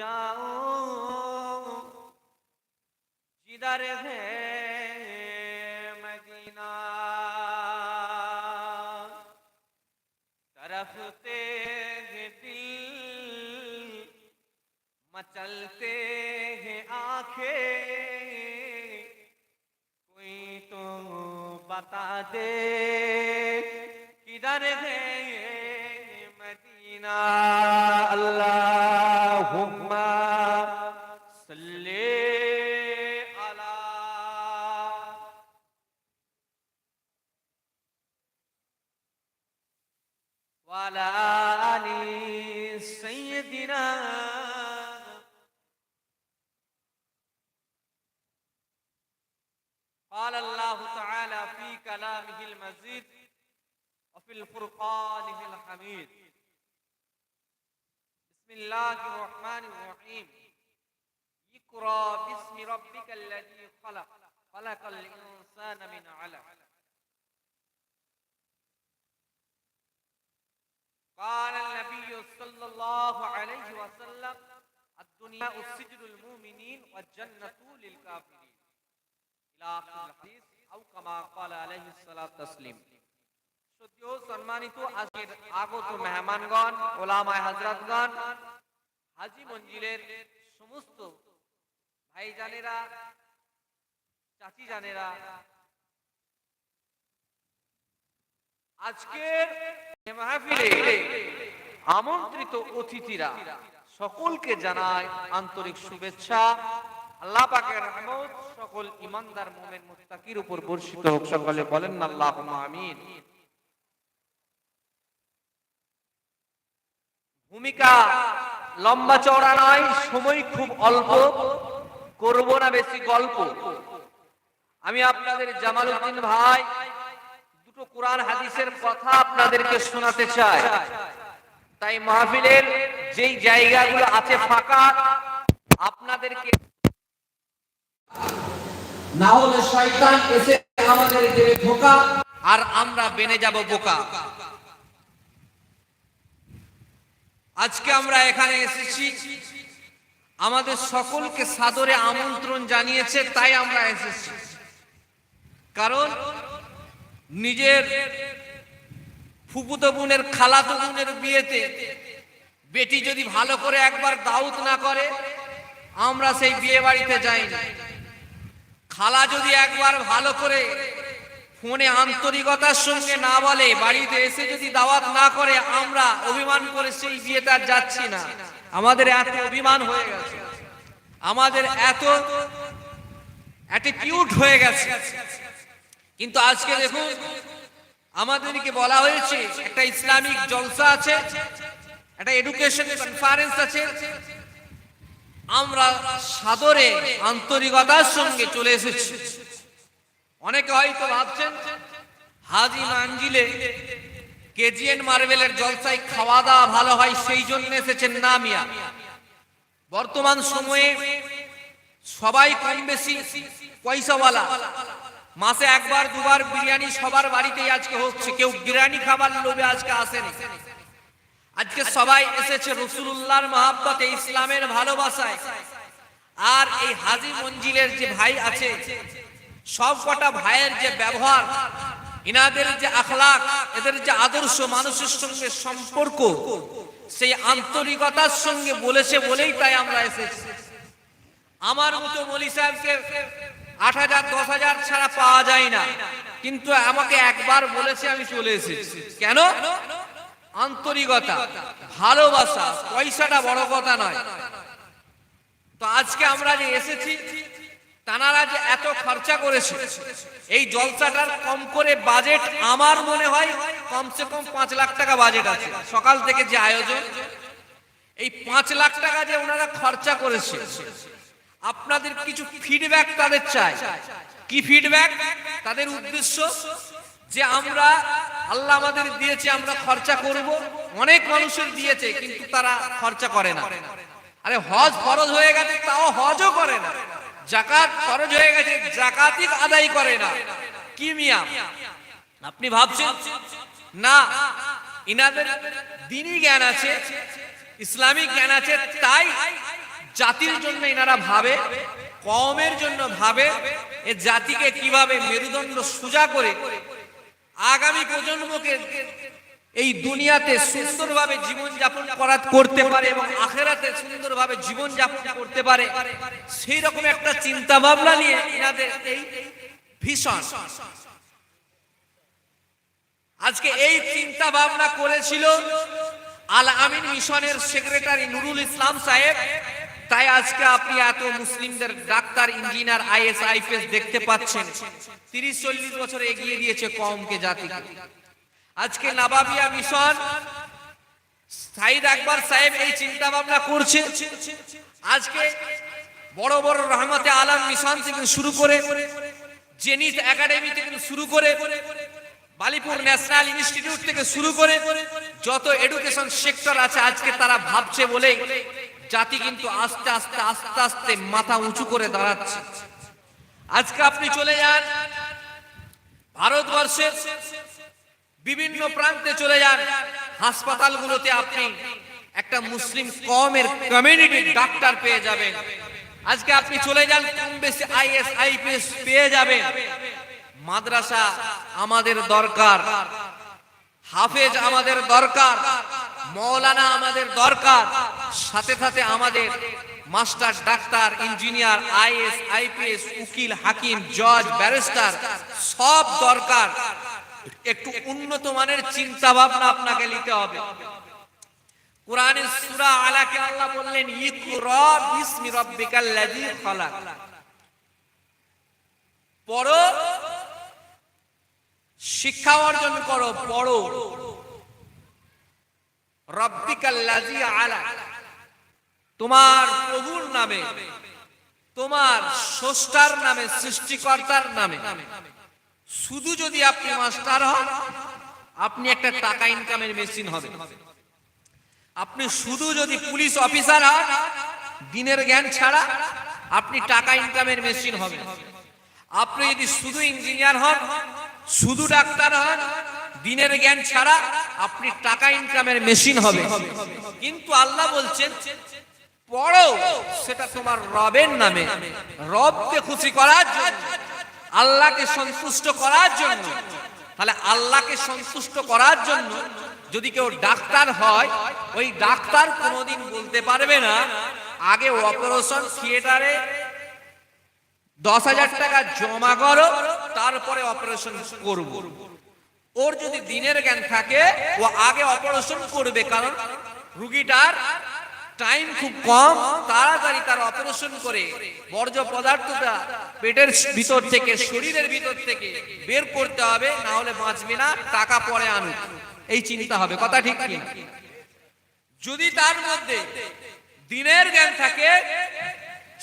जाऊँ जिधर है मदीना तरफते हैं दिल, मचलते हैं आँखें। कोई तो बता दे किधर है मदीना अल्लाहुम्मा وعلى آل سيدنا قال الله تعالى في كلامه المزيد وفي الفرقان الحميد. بسم الله الرحمن الرحيم. اقرأ باسم ربك الذي خلق. خلق الإنسان من علق. قال النبي صلى الله عليه وسلم الدنيا سجن المؤمنين والجنه للكافرين إلى آخر الحديث أو كما قال عليه الصلاة والتسليم সত্যিও সম্মানিত আজকের আগত মেহমানগণ ওলামায় হাজরাতগণ হাজি মঞ্জিলের সমস্ত ভাইজানেরা চাচি জানেরা আজকের মাহফিলে আমন্ত্রিত অতিথিরা সকলকে জানায় আন্তরিক শুভেচ্ছা। আল্লাহ পাকের রহমত, সকল ইমানদার মুমিন মুত্তাকির উপর বর্ষিত হোক, সকলে বলেন আল্লাহুম্মা আমিন। ভূমিকা লম্বা চওড়া নয় সময় খুব অল্প, করব না বেশি গল্প। আমি আপনাদের জামালউদ্দিন ভাই দুটো কোরআন হাদিসের কথা আপনাদেরকে শোনাতে চাই। তাই মাহফিলের যেই জায়গাগুলো আছে ফাঁকা আপনাদেরকে না হলে শয়তান এসে আমাদের দেবে ধোকা। আর আমরা বেনে যাব বোকা। আজকে আমরা এখানে এসেছি। আমাদের সকলকে সাদরে আমন্ত্রণ জানিয়েছে তাই আমরা এসেছি। কারণ নিজের ফুপুতো বোনের, খালাতো বোনের বিয়েতে বেটি যদি ভালো করে একবার দাউত না করে, আমরা সেই বিয়ে বাড়িতে যাই না খালা যদি একবার ভালো করে ফোনে আন্তরিকতার সঙ্গে না বলে, বাড়িতে এসে যদি দাওয়াত না করে, আমরা অভিমান করে সেই বিয়েতে আর যাচ্ছি না। আমাদের এত অভিমান হয়ে গেছে। আমাদের এত অ্যাটিটিউড হয়ে গেছে। কিন্তু আজকে দেখুন, আমাদেরকে বলা হয়েছে একটা ইসলামিক জলসা আছে, একটা এডুকেশন কনফারেন্স আছে। আমরা সাদরে আন্তরিকতার সঙ্গে চলে এসেছি। অনেকে হয়তো ভাবছেন, হাজি মাঞ্জিলে কেজিএন মার্বেলের জলসায় খাওয়া দাওয়া ভালো হয়, সেই জন্য এসেছেন না মিয়া। বর্তমান সময়ে সবাই কম বেশি পয়সাওয়ালা। মাসে একবার, দুবার বিরিয়ানি সবার বাড়িতেই আজকে হচ্ছে। কেউ বিরিয়ানি খাবার লোভে আজকে আসেনি। আজকে সবাই এসেছে রসুল্লাহর মহাব্বতে, ইসলামের ভালোবাসায়। আর এই হাজি মঞ্জিলের যে ভাই আছে, সব কটা ভাইয়ের যে ব্যবহার, ইনাদের যে আখলাক, এদের যে আদর্শ মানুষের সঙ্গে সম্পর্ক, সেই আন্তরিকতার সঙ্গে বলেছে বলেই তাই আমরা এসেছি। আমার মতো মলি সাহেবকে আট হাজার, দশ হাজার ছাড়া পাওয়া যায় না। কিন্তু আমাকে একবার বলেছে, আমি চলে এসেছি। কেন? আন্তরিকতা, ভালোবাসা, পয়সাটা বড় কথা নয়। তো আজকে আমরা যে এসেছি, তানারা যে এত খরচা করেছে, এই জলসাটার কম করে বাজেট আমার মনে হয় কমসে কম পাঁচ লাখ টাকা বাজেট আছে। সকাল থেকে যে আয়োজন, এই পাঁচ লাখ টাকা যে ওনারা খরচা করেছে আপনাদের কিছু ফিডব্যাক তাদের চাই। কি ফিডব্যাক তাদের উদ্দেশ্য যে আমরা আল্লাহ আমাদের দিয়েছে, আমরা খরচা করব। অনেক মানুষের দিয়েছে, কিন্তু তারা খরচা করে না। আরে হজ ফরজ হয়ে গেছে, তাও হজও করে না। জাকাত ফরজ হয়ে গেছে, জাকাতই আদায় করে না। কি মিয়া? আপনি ভাবছেন? না, ইনাদের দিনই জ্ঞান আছে ইসলামিক জ্ঞান আছে, তাই জাতির জন্য এনারা ভাবে কমের জন্য ভাবে, এ জাতিকে কীভাবে মেরুদণ্ড সোজা করে আগামী প্রজন্মকে এই দুনিয়াতে সুন্দরভাবে জীবন যাপন করা করতে পারে এবং আখেরাতে সুন্দরভাবে জীবন যাপন করতে পারে সেই রকম একটা চিন্তা ভাবনা নিয়ে এনাদের এই ভীষণ। আজকে এই চিন্তা ভাবনা করেছিল আল আমিন মিশনের সেক্রেটারি নুরুল ইসলাম সাহেব। তাই আজকে আপনি এত মুসলিমদের ডাক্তার, ইঞ্জিনিয়ার, আইএস, আইপিএস দেখতে পাচ্ছেন। তিরিশ, চল্লিশ বছর এগিয়ে দিয়েছে কমকে জাতিকে। আজকে নাবাবিয়া মিশন, সাইদ আকবর সাহেব এই চিন্তা ভাবনা করছে। আজকে বড় বড় রহমতে আলম মিশন থেকে শুরু করে, জেনিস একাডেমি থেকে শুরু করে, বালিপুর ন্যাশনাল ইনস্টিটিউট থেকে শুরু করে, যত এডুকেশন সেক্টর আছে আজকে তারা ভাবছে বলে জাতি কিন্তু আস্তে আস্তে আস্তে আস্তে মাথা উঁচু করে দাঁড়াচ্ছে। আজকে আপনি চলে যান, ভারতবর্ষের বিভিন্ন প্রান্তে চলে যান, হাসপাতালগুলোতে আপনি একটা মুসলিম কমের কমিউনিটির ডাক্তার পেয়ে যাবেন। আজকে আপনি চলে যান, কম বেশি আইএস, আইপিএস পেয়ে যাবেন। মাদ্রাসা আমাদের দরকার, হাফেজ আমাদের দরকার মৌলানা আমাদের দরকার। সাথে সাথে আমাদের master, doctor, engineer, IAS, IPS, উকিল, হাকিম, জজ, ব্যারিস্টার, সব দরকার। একটু উন্নত মানের চিন্তা ভাবনা আপনাকে নিতে হবে। কোরআনের সূরা আলাকে আল্লাহ বললেন, ইকরা বিসমি রাব্বিকাল লাযী খালাক। পড়ো, শিক্ষা অর্জন করো, পড়ো। রব্বিকাল লাযী আলা। তোমার প্রভুর নামে, তোমার স্রষ্টার নামে, সৃষ্টিকর্তার নামে। শুধু যদি আপনি মাস্টার হন, আপনি একটা টাকা ইনকামের মেশিন হবে। আপনি শুধু যদি পুলিশ অফিসার হন, দিনের জ্ঞান ছাড়া আপনি টাকা ইনকামের মেশিন হবে। আপনি যদি শুধু ইঞ্জিনিয়ার হন, শুধু ডাক্তার হন দিনের জ্ঞান ছাড়া আপনি টাকা ইনকামের মেশিন হবে। কিন্তু আল্লাহ বলছেন, পড়ো, সেটা তোমার রবের নামে। রবকে খুশি করার জন্য, আল্লাহকে সন্তুষ্ট করার জন্য। তাহলে আল্লাহকে সন্তুষ্ট করার জন্য যদি কেউ ডাক্তার হয়, ওই ডাক্তার কোনোদিন বলতে পারবে না, আগে অপারেশন থিয়েটারে দশ হাজার টাকা জমা করো, তারপরে অপারেশন করব। ওর যদি দিনের জ্ঞান থাকে, ও আগে অপারেশন করবে, কারণ রুগীটার টাইম খুব কম, তাড়াতাড়ি তার অপারেশন করে, বর্জ্য পদার্থটা পেটের ভিতর থেকে, শরীরের ভিতর থেকে বের করতে হবে, না হলে বাঁচবে না, টাকা পরে আনুক। এই চিন্তা হবে, কথা ঠিক কি? যদি তার মধ্যে দিনের জ্ঞান থাকে,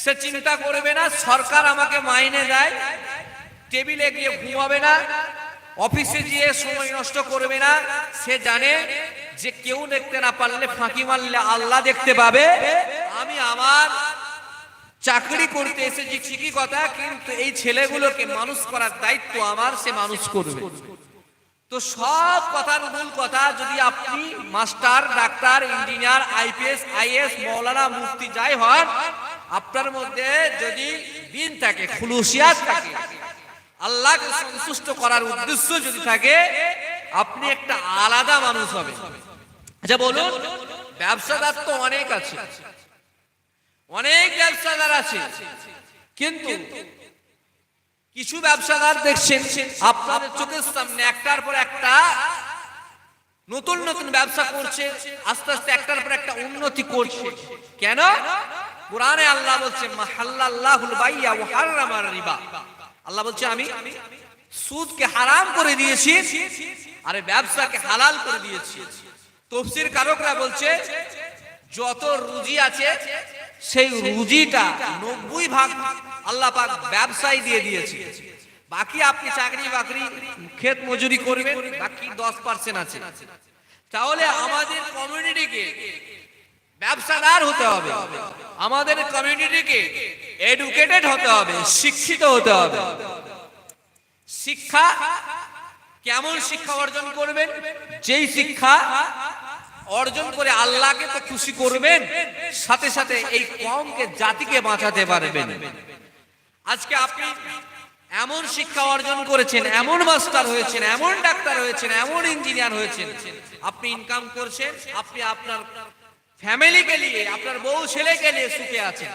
সে চিন্তা করবে না, সরকার আমাকে মাইনে দেয়, টেবিলে গিয়ে ঘুমাবে না অফিসে গিয়ে সময় নষ্ট করবে না। সে জানে যে কেউ দেখতে না পারলে ফাঁকি মারলে আল্লাহ দেখতে পাবে। আমি আমার চাকরি করতে এসেছি, ঠিকই কথা, কিন্তু এই ছেলেগুলোকে মানুষ করার দায়িত্ব আমার, সে মানুষ করবে। তো সব কথার মূল কথা, যদি আপনি master, doctor, engineer, IPS, IAS, মৌলানা, মুফতি যাই হন, আপনার মধ্যে যদি দিন থাকে খুলুসিয়াত থাকে আল্লাহকে সন্তুষ্ট করার উদ্দেশ্য যদি থাকে, আপনি একটা আলাদা মানুষ হবে আচ্ছা বলুন, ব্যবসাদার তো অনেক আছে। অনেক ব্যবসাদার আছে। কিন্তু কিছু ব্যবসাদার দেখছেন, আপনাদের চোখের সামনে একটার পর একটা নতুন নতুন ব্যবসা করছে, আস্তে আস্তে একটার পর একটা উন্নতি করছে। কেন? কোরআনে আল্লাহ বলছে মাহাল্লাহুল বাইয়া ওয়া হারামার রিবা। আল্লাহ বলছে, আমি সুদকে হারাম করে দিয়েছি আরে ব্যবসাকে হালাল করে দিয়েছি। তফসির কারকরা বলছে, যত রুজি আছে, সেই রুজিটা নব্বই ভাগ আল্লাহ পাক ব্যবসায় দিয়ে দিয়েছে। বাকি আপনি চাকরি বাকরি, ক্ষেত মজুরি করবেন, বাকি দশ পার্সেন্ট আছে। তাহলে আমাদের কমিউনিটিকে ব্যবসাদার হতে হবে। আমাদের কমিউনিটিকে এডুকেটেড হতে হবে, শিক্ষিত হতে হবে। শিক্ষা কেমন শিক্ষা অর্জন করবেন? যেই শিক্ষা অর্জন করে আল্লাহকে তো খুশি করবেন, সাথে সাথে এই কমকে জাতিকে বাঁচাতে পারবেন। আজকে আপনি এমন শিক্ষা অর্জন করেছেন, এমন মাস্টার হয়েছেন, এমন ডাক্তার হয়েছেন, এমন ইঞ্জিনিয়ার হয়েছেন। আপনি ইনকাম করছেন, আপনি আপনার ফ্যামিলিকে নিয়ে, আপনার বউ ছেলেকে নিয়ে সুখে আছেন।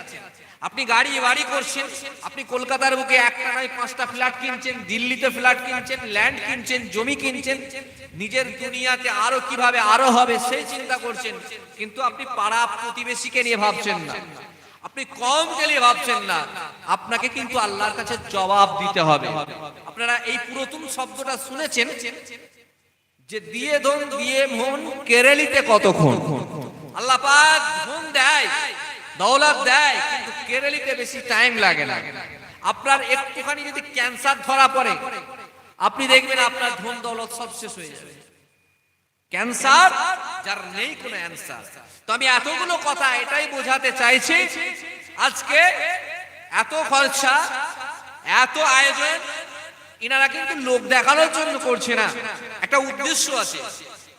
আপনি গাড়ি বাড়ি করছেন, আপনি কলকাতার বুকে একটা নয়, পাঁচটা ফ্ল্যাট কিনছেন, দিল্লিতে ফ্ল্যাট কিনছেন ল্যান্ড কিনছেন, জমি কিনছেন, নিজের দুনিয়াতে আরও কীভাবে আরও হবে সেই চিন্তা করছেন। কিন্তু আপনি পাড়া প্রতিবেশীকে নিয়ে ভাবছেন না। আপনি কম গেলে ভাবছেন না। আপনাকে কিন্তু আল্লাহর কাছে জবাব দিতে হবে। আপনারা এই পুরাতন শব্দটা শুনেছেন? যে দিয়ে ধন, দিয়ে মন কেরেলিতে কতক্ষণ? আল্লাহ পাক ধন দেয়। দৌলত দেয়, কিন্তু কেরেলিতে বেশি টাইম লাগে না। আপনার একটুখানি যদি ক্যান্সার ধরা পড়ে, আপনি দেখবেন আপনার ধন দৌলত সব শেষ হয়ে যাবে। ক্যান্সার যার নেই কোনো অ্যান্সার তো আমি এতগুলো কথা এটাই বোঝাতে চাইছি, আজকে এত খরচা, এত আয়োজন, ইনারা কিন্তু লোক দেখানোর জন্য করছে না। একটা উদ্দেশ্য আছে।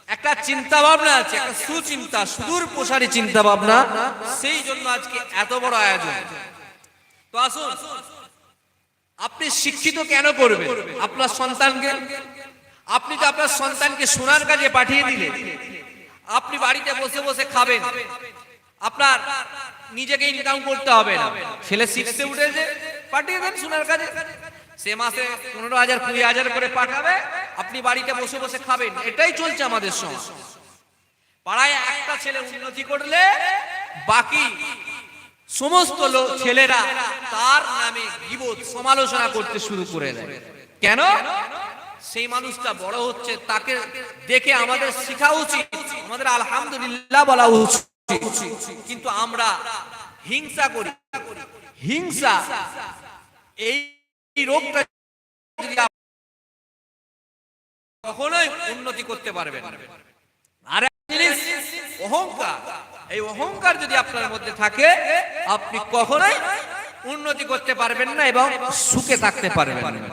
একটা চিন্তা ভাবনা আছে, একটা সুচিন্তা, সুদূর প্রসারী চিন্তা ভাবনা সেই জন্য আজকে এত বড় আয়োজন। তো আসুন, আপনি শিক্ষিত কেন করবেন? আপনার সন্তানকে, আপনি তো আপনার সন্তানকে সোনার কাজে পাঠিয়ে দিলেন, আপনি বাড়িতে বসে বসে খাবেন, আপনার নিজেকে ইনকাম করতে হবে না। ছেলে শিখতে উঠেছে, পাঠিয়ে দেন সোনার কাজে। সে মাসে পনেরো হাজার, কুড়ি হাজার করে পাঠাবে আপনি বাড়িতে বসে বসে খাবেন, এটাই চলছে আমাদের সমাজ। পাড়ায় একটা ছেলে উন্নতি করলে বাকি সমস্ত ছেলেরা তার নামে গিবত সমালোচনা করতে শুরু করে দেয়। কেন? সেই মানুষটা বড় হচ্ছে, তাকে দেখে আমাদের শেখা উচিত, আমাদের আলহামদুলিল্লাহ বলা উচিত। কিন্তু আমরা হিংসা করি। হিংসা, এই রোগটা কখনোই উন্নতি করতে পারবে আর জিনিস, অহংকার। এই অহংকার যদি আপনার মধ্যে থাকে, আপনি কখনোই উন্নতি করতে পারবেন না এবং সুখে থাকতে পারবেন না।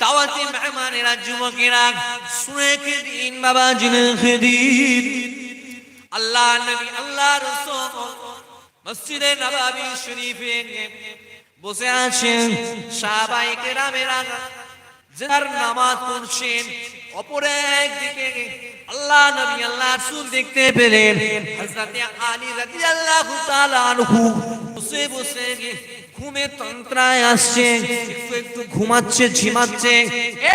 দাওয়াতে মেহমানেরা, যুবকেরা, শুনে দিন বাবা, জুনে দিন। আল্লাহ নবী, আল্লাহ রসুল মসজিদে নবাবী শরীফে বসে আছেন সাহাবাই কেরামেরা। যার নামাজ পড়ছেন, অপর একদিকে আল্লাহ নবী আল্লাহ রাসূল দেখতে পেলেন হযরত আলী রাদিয়াল্লাহু তাআলা আনহু। বসে বসে ঘুমে তন্ত্রায় আসছে একটু একটু ঘুমাচ্ছে, ঝিমাচ্ছে। এ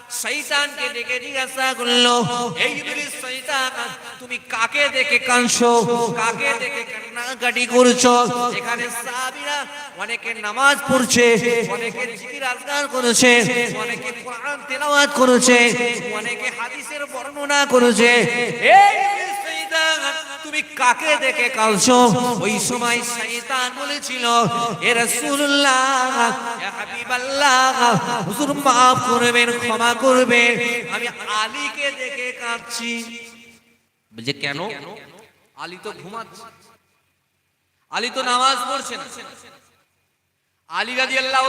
শয়তানকে ডেকে জিজ্ঞাসা করল, এই ইবলিস, শয়তান, তুমি কাকে দেখে কাঁদছো? কাকে দেখে কান্নাকাটি করছ? এখানে সাহাবীরা অনেকে নামাজ পড়ছে, অনেকে জিকির আজকার করেছে, অনেকে কোরআন তেলাওয়াত করেছে, অনেকে হাদিসের বর্ণনা করেছে। এই তুমি কাকে দেখে কালছো ওই সময় কাঁদছি। কেন? আলী তো ঘুমাচ্ছে। আলী তো নামাজ পড়ছে না। আলী রাজি আল্লাহ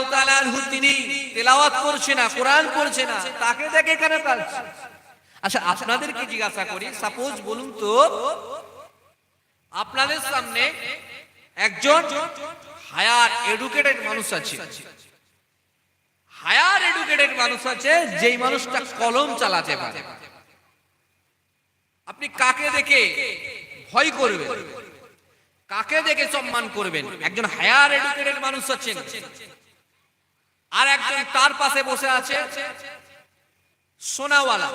তিনি তেলাওয়াত করছে না, কোরআন পড়ছে না, তাকে দেখে কেন কাঁদছে? আচ্ছা আপনাদেরকে জিজ্ঞাসা করি সাপোজ বলুন তো, আপনাদের সামনে একজন হায়ার এডুকেটেড মানুষ আছে। হায়ার এডুকেটেড মানুষ আছে, যেই মানুষটা কলম চালাতে পারে। আপনি কাকে দেখে ভয় করবেন? কাকে দেখে সম্মান করবেন? একজন হায়ার এডুকেটেড মানুষ আছেন। আর একজন তার পাশে বসে আছে সোনাওয়ালা।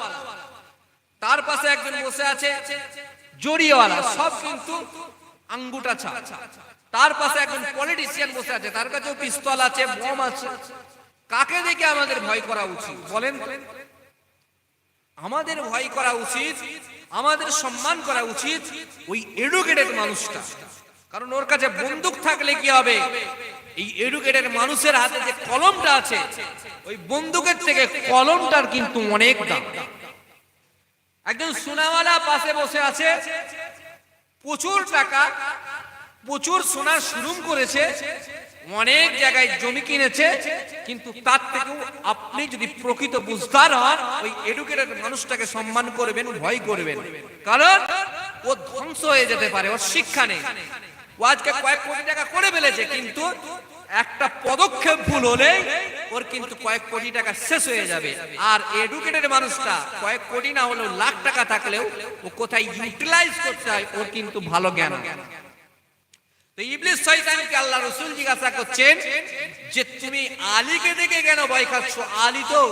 তার পাশে একজন বসে আছে, জড়িওয়ালা, সব কিন্তু আঙ্গুটা ছা তার পাশে একজন পলিটিশিয়ান বসে আছে, তার কাছেও পিস্তল আছে, বোম আছে। কাকে দেখে আমাদের ভয় করা উচিত? বলেন আমাদের ভয় করা উচিত, আমাদের সম্মান করা উচিত ওই এডুকেটেড মানুষটা। কারণ ওর কাছে বন্দুক থাকলে কি হবে? এই এডুকেটেড মানুষের হাতে যে কলমটা আছে, ওই বন্দুকের থেকে কলমটার কিন্তু অনেক দাম। একজন সোনাওয়ালা পাশে বসে আছে, প্রচুর টাকা, প্রচুর সোনার শুরুম করেছে, অনেক জায়গায় জমি কিনেছে, কিন্তু তার থেকেও আপনি যদি প্রকৃত বুঝদার হন, ওই এডুকেটেড মানুষটাকে সম্মান করবেন, ভয় করবেন। কারণ ও ধ্বংস হয়ে যেতে পারে, ওর শিক্ষা নেই। ও আজকে কয়েক কোটি টাকা করে ফেলেছে, কিন্তু একটা পদক্ষেপ ভুল হলে ওর কিন্তু কয়েক কোটি টাকা শেষ হয়ে যাবে। আর এডুকেটেড মানুষটা কয়েক কোটি না হলেও লাখ টাকা থাকলেও ও কোথায় ইউটিলাইজ করতে হয়, ওর কিন্তু ভালো জ্ঞান তো জিজ্ঞাসা করছেন যে, তুমি আলীকে দেখে তো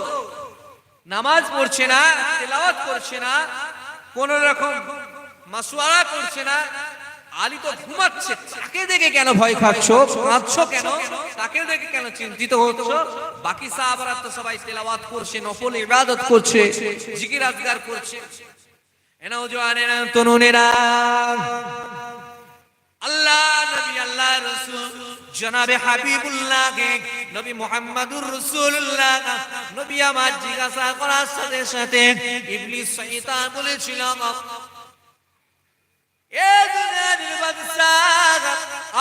নামাজ পড়ছে না, কোন রকম মাসওয়ারা করছে না আলী তো ঘুমাচ্ছে। তাকে দেখে কেন ভয় খাচ্ছ? কাঁদছো কেন? তাকে দেখে কেন চিন্তিত হচ্ছ? বাকি সাহাবারা তো সবাই তেলাওয়াত করছে, নফল ইবাদত করছে, জিকির আজগার করছে। এনাও জওয়ানেরা তরুণেরা আল্লাহ, নবী, আল্লাহ, রাসূল, জনাবে হাবিবুল্লাহ নবী মুহাম্মদুর রাসূলুল্লাহ, নবী আমার জিজ্ঞাসা করার সাথে সাথে ইবলিস শয়তান বলেছিল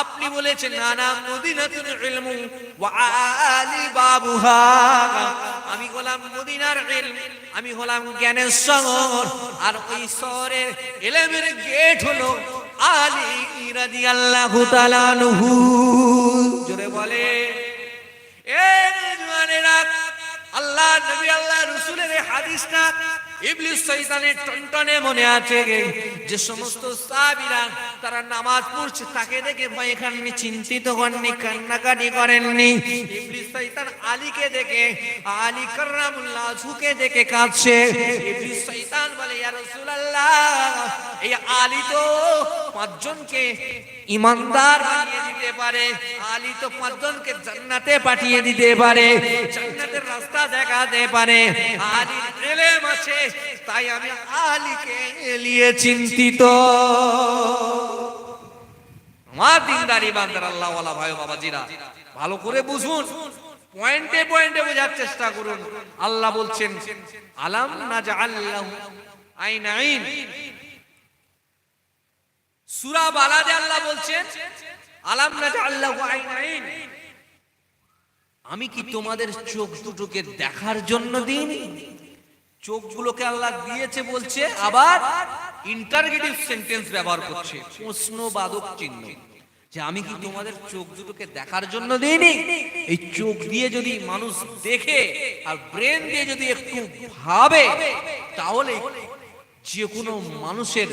আপনি বলেছেন নানা মদিনাতুল ইলমু ওয়া আলি বাবুহা। আমি হলাম মদিনার ইলম, আমি হলাম জ্ঞানের শহর। আর ওই শহরের ইলমের গেট হলো আলী রাদিয়াল্লাহু তাআলা আনহু। জোরে বলে, এ জওয়ানেরা আল্লাহ, নবী, আল্লাহ, রাসূলের এই হাদিসটা ইবলিস শয়তানের টনটনে মনে আছে যে সমস্ত সাহাবীরা তারা নামাজ পড়ছে, তাকে দেখে ভয় খাননি চিন্তিত হননি কান্নাকাটি করেননি। ইবলিস শয়তান আলীকে দেখে, আলী কাররামুল্লাহ ঝুঁকে দেখে কাঁদছে। ইবলিস শয়তান বলে, ইয়া রাসূলুল্লাহ, এই আলী তো পাঁচজনকে ইমানদার বানিয়ে দিতে পারে, আলী তো পাঁচজনকে জান্নাতে পাঠিয়ে দিতে পারে, জান্নাতের রাস্তা দেখাতে পারে, আলীর এলেম আছে, তাই আমি আলীকে নিয়ে চিন্তিত। আমার দিনদারি বান্দার আল্লাহ ওয়ালা ভাই বাবাজিরা, ভালো করে বুঝুন, পয়েন্টে পয়েন্টে বোঝার চেষ্টা করুন। আল্লাহ বলছেন, আলাম না যা আল্লাহ আইন আইন সুরা বালাদে আল্লাহ বলছেন, আলাম আমি কি তোমাদের চোখ দুটোকে দেখার জন্য দিইনি? চোখগুলোকে আল্লাহ দিয়েছে বলছে, আবার ইন্টারগেটিভ সেন্টেন্স ব্যবহার করছে প্রশ্নবাদক চিহ্ন, যে আমি কি তোমাদের চোখ দুটোকে দেখার জন্য দিইনি? এই চোখ দিয়ে যদি মানুষ দেখে আর ব্রেন দিয়ে যদি একটু ভাবে, তাহলে যে কোনো মানুষের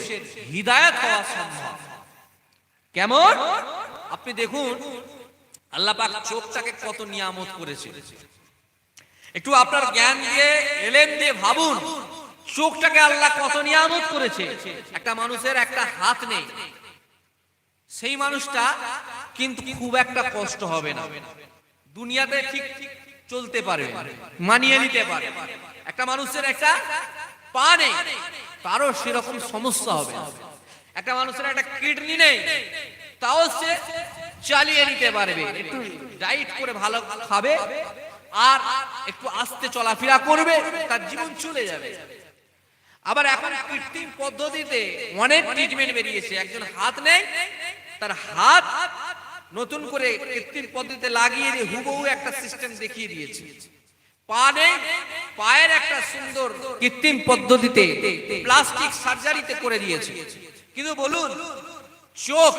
হৃদায়ত হওয়া সম্ভব। কেমন? আপনি দেখুন, আল্লাহ পাক চোখটাকে কত নিয়ামত করেছে। একটু আপনার জ্ঞান দিয়ে এলেন দিয়ে ভাবুন, চোখটাকে আল্লাহ কত নিয়ামত করেছে। একটা মানুষের একটা হাত নেই। সেই মানুষটা কিন্তু খুব একটা কষ্ট হবে না। দুনিয়াতে ঠিক চলতে পারে মানিয়ে নিতে পারে একটা মানুষের একটা পা নেই তারও সেরকম সমস্যা হবে। একটা মানুষের একটা কিডনি নেই, তাও সে চালিয়ে নিতে পারবে। একটু ডাইট করে ভালো খাবে আর একটু আস্তে চলাফেরা করবে, তার জীবন চলে যাবে। আবার এখন কৃত্রিম পদ্ধতিতে অনেক ট্রিটমেন্ট বেরিয়েছে। একজন হাত নেই, তার হাত নতুন করে কৃত্রিম পদ্ধতিতে লাগিয়ে দিয়ে হুবহু একটা সিস্টেম দেখিয়ে দিয়েছে। পা পায়ের একটা সুন্দর কৃত্রিম পদ্ধতিতে প্লাস্টিক সার্জারিতে করে দিয়েছে। কিন্তু বলুন, চোখ,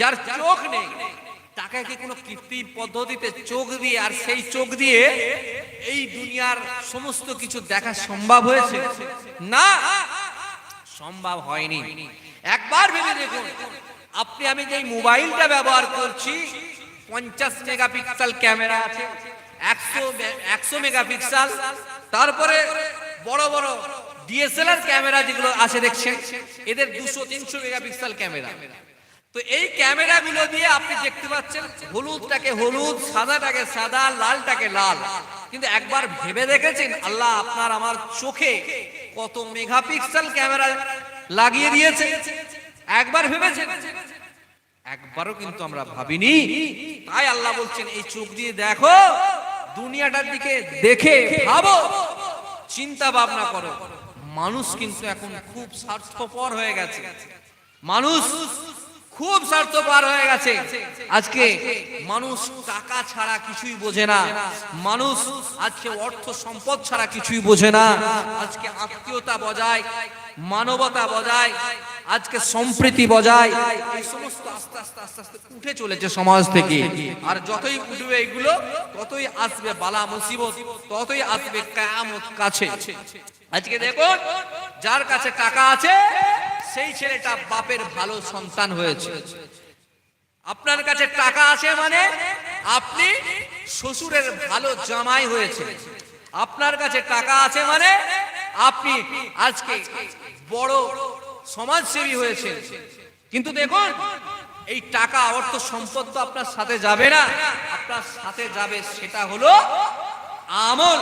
যার চোখ নেই, তাকে কি কোনো কৃত্রিম পদ্ধতিতে চোখ দিয়ে আর সেই চোখ দিয়ে এই দুনিয়ার সমস্ত কিছু দেখা সম্ভব হয়েছে? না, সম্ভব হয়নি। একবার ভেবে দেখুন, আপনি আমি যে মোবাইলটা ব্যবহার করছি, পঞ্চাশ মেগাপিক্সেল ক্যামেরা আছে একশো একশো মেগাপিক্সেল। তারপরে বড় বড় ডিএসএলআর ক্যামেরা যেগুলো আছে দেখছেন এদের দুশো তিনশো মেগাপিক্সেল ক্যামেরা। তো এই ক্যামেরাগুলো দিয়ে আপনি দেখতে পাচ্ছেন, হলুদটাকে হলুদ, সাদাটাকে সাদা, লালটাকে লাল। কিন্তু একবার ভেবে দেখেছেন? আল্লাহ আপনার আমার চোখে কত মেগাপিক্সেল ক্যামেরা লাগিয়ে দিয়েছে। একবার ভেবেছেন? একবারও কিন্তু আমরা ভাবিনি। তাই আল্লাহ বলছেন, এই চোখ দিয়ে দেখো দুনিয়াটার দিকে দেখে ভাবো, চিন্তা ভাবনা করো। মানুষ কিন্তু এখন খুব স্বার্থপর হয়ে গেছে। মানুষ খুব স্বার্থপর হয়ে গেছে। আজকে মানুষ টাকা ছাড়া কিছুই বোঝে না। মানুষ আজকে অর্থ সম্পদ ছাড়া কিছুই বোঝে না। আজকে আত্মীয়তা বজায়, মানবতা বজায়, আজকে সম্প্রীতি বজায়, এই সমস্ত আস্তে আস্তে আস্তে আস্তে উঠে চলেছে সমাজ থেকে। আর যতই উঠবে এগুলো, ততই আসবে বালা মুসিবত, ততই আসবে কায়ামত কাছে। আজকে দেখুন, যার কাছে টাকা আছে সেই ছেলেটা বাপের ভালো সন্তান হয়েছে। আপনার কাছে টাকা আছে মানে আপনি শ্বশুরের ভালো জামাই হয়েছে আপনার কাছে টাকা আছে মানে আপনি আজকে বড় সমাজসেবী হয়েছে কিন্তু দেখুন, এই টাকা অর্থ সম্পদ তো আপনার সাথে যাবে না। আপনার সাথে যাবে সেটা হলো আমল।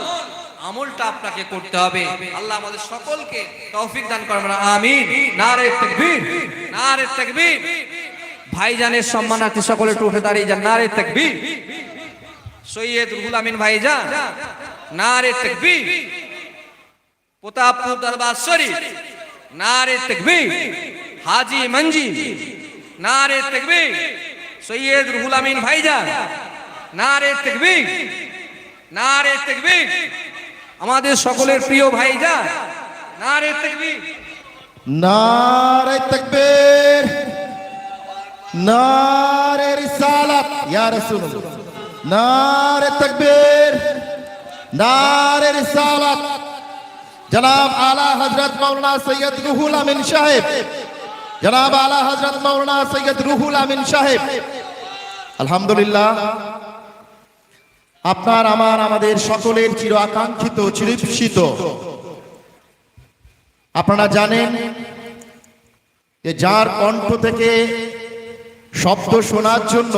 আমলটা আপনাকে করতে হবে। আল্লাহ আমাদের সকলকে তৌফিক দান করবেন আমিন। নারে তাকবীর নারে তাকবীর। ভাইজানের সম্মানার্থে সকলে উঠে দাঁড়িয়ে যান, নারে তাকবীর। সৈয়দ রুহুল আমিন ভাইজান, নারে তাকবীর। প্রতাপপুর দরবার শরীফ, নারে তাকবীর। হাজি মঞ্জি নারে তাকবীর। সৈয়দ রুহুল আমিন ভাইজান, নারে তাকবীর নারে তাকবীর। আমাদের সকলের প্রিয় নারে রিসালাত, ইয়া রাসূলুল্লাহ। নারে তকবীর, নারে রিসালাত। জনাব আলা হযরত মাওলানা সৈয়দ রুহুল আমিন সাহেব, জনাব আলা হযরত মাওলানা সৈয়দ রুহুল আমিন সাহেব। আলহামদুলিল্লাহ। আপনার, আমার, আমাদের সকলের চির আকাঙ্ক্ষিত চিরীপ্সিত আপনারা জানেন যে যার কণ্ঠ থেকে শব্দ শোনার জন্য